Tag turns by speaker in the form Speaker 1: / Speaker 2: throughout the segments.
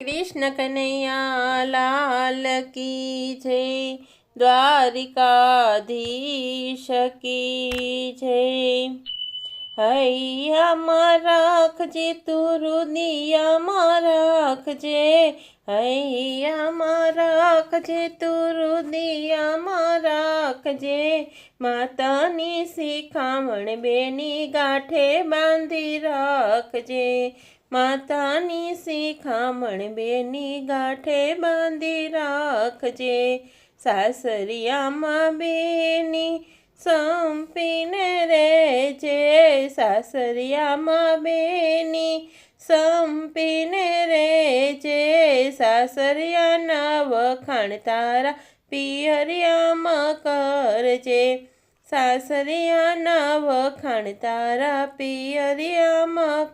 Speaker 1: કૃષ્ણ કનૈયા લાલ કી જય દ્વારિકાધીશ કી જય હૈયામાં રાખજે. તું રુદિયામાં રાખજે હૈયામાં રાખજે તું રુદિયામાં રાખજે. માતાની શિખામણ બેની ગાંઠે બાંધી રાખજે. માતાની શિખામણ બેની ગાંઠે બાંધી રાખજે. સાસરિયામાં બેની સંપીને રહેજે. સાસરિયામાં બેની સંપીને રહેજે. સાસરિયાના વખાણ તારા પિયરિયામાં કરજે. સાસરિયાના વખાણ તારા પિયરિયામાં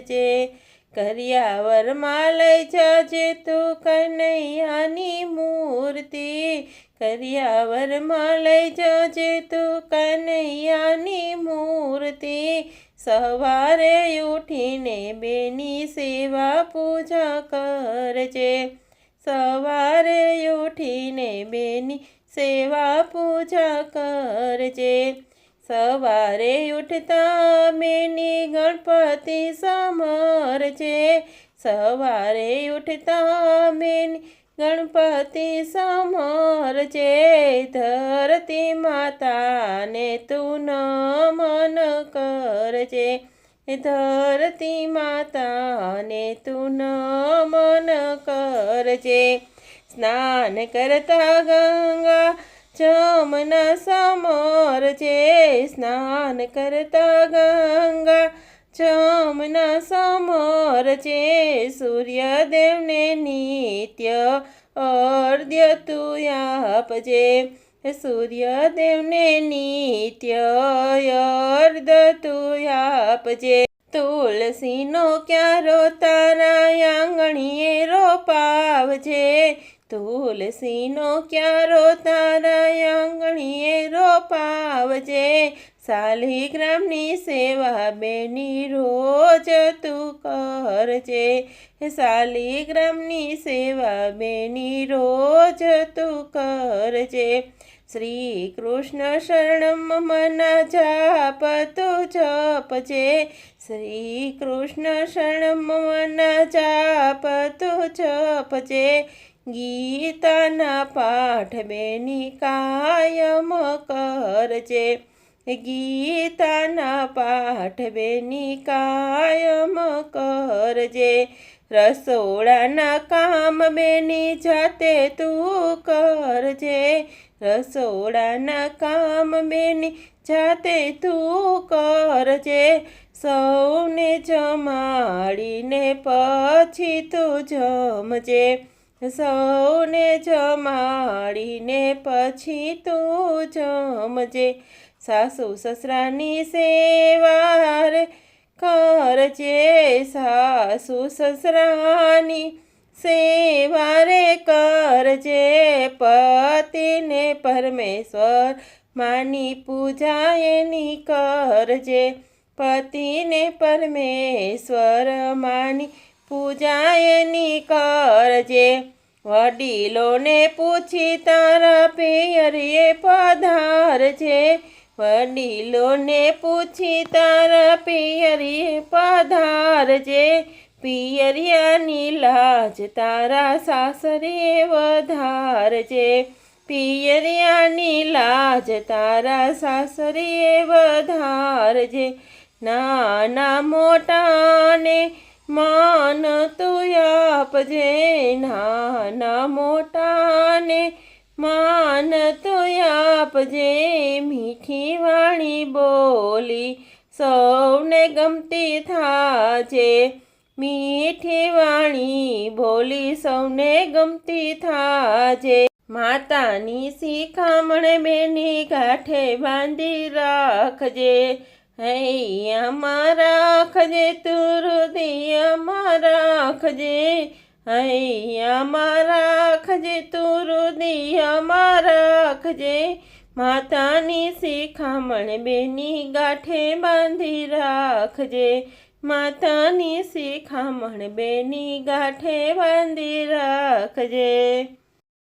Speaker 1: કરજે કરિયાવરમાં લઈ જજે તું કનૈયાની મૂર્તિ. કરિયાવરમાં લઈ જજે તું કનૈયાની મૂર્તિ. સવારે ઉઠીને બેની સેવા પૂજા કરજે. સવારે ઉઠીને બેની સેવા પૂજા કરજે. સવારે ઉઠતા મેની ગણપતિ સમરજે સવારે ઉઠતા મેની ગણપતિ સમરજે ધરતી માતાને તું નમન કરજે ધરતી માતાને તું નમન કરજે સ્નાન કરતા ગંગા જમના સમરજે સ્નાન કરતા ગંગા જમના સમરજે સૂર્યદેવને નિત્ય અર્ધ્ય તું આપજે. સૂર્યદેવને નિત્ય અર્ધ તું આપજે. તુલસીનો ક્યારો તારા આંગણીએ રોપાવજે. તુલસીનો ક્યારો તારા આંગણીએ રોપાવજે શાલિગ્રામની સેવા બેની રોજ તું કરજે. શાલિગ્રામની સેવા બેની રોજ તું કરજે. શ્રી કૃષ્ણ શરણ મના જાપ તું જપજે. શ્રી કૃષ્ણ શરણ મના જાપ તું જપજે. ગીતાના પાઠ બેની કાયમ કરજે. ગીતાના પાઠ બેની કાયમ કરજે. રસોડાના કામ બેની જાતે તું કરજે. રસોડાના કામ બેની જાતે તું કરજે. સૌને જમાડીને પછી તું જમજે. સૌને જમાડીને પછી તું જમજે. સાસુ સસરાની સેવા રે કરજે. સાસુ સસરાની સેવા રે કરજે. પતિને પરમેશ્વર માની પૂજા એની કરજે. પતિને પરમેશ્વર માની પૂજા એની કરજે વડીલોને પૂછી તારા પિયરીએ પધારજે વડીલોને પૂછી તારા પિયરીએ પધારજે પિયરિયાની લાજ તારા સાસરે વધારજે પિયરિયાની લાજ તારા સાસરે વધારજે નાના મોટાને માન તું આપજે નાના મોટાને. માન તું આપજે મીઠી વાણી બોલી, સૌને ગમતી થાજે. મીઠી વાણી બોલી, સૌને ગમતી થાજે. માતાની શિખામણ બેની ગાંઠે બાંધી રાખજે. હૈયામાં રાખજે તું હૃદયમાં રાખજે હૈયામાં રાખજે તું હૃદયમાં રાખજે માતાની શિખામણ બેની ગાંઠે બાંધી રાખજે. માતાની શિખામણ બેની ગાંઠે બાંધી રાખજે.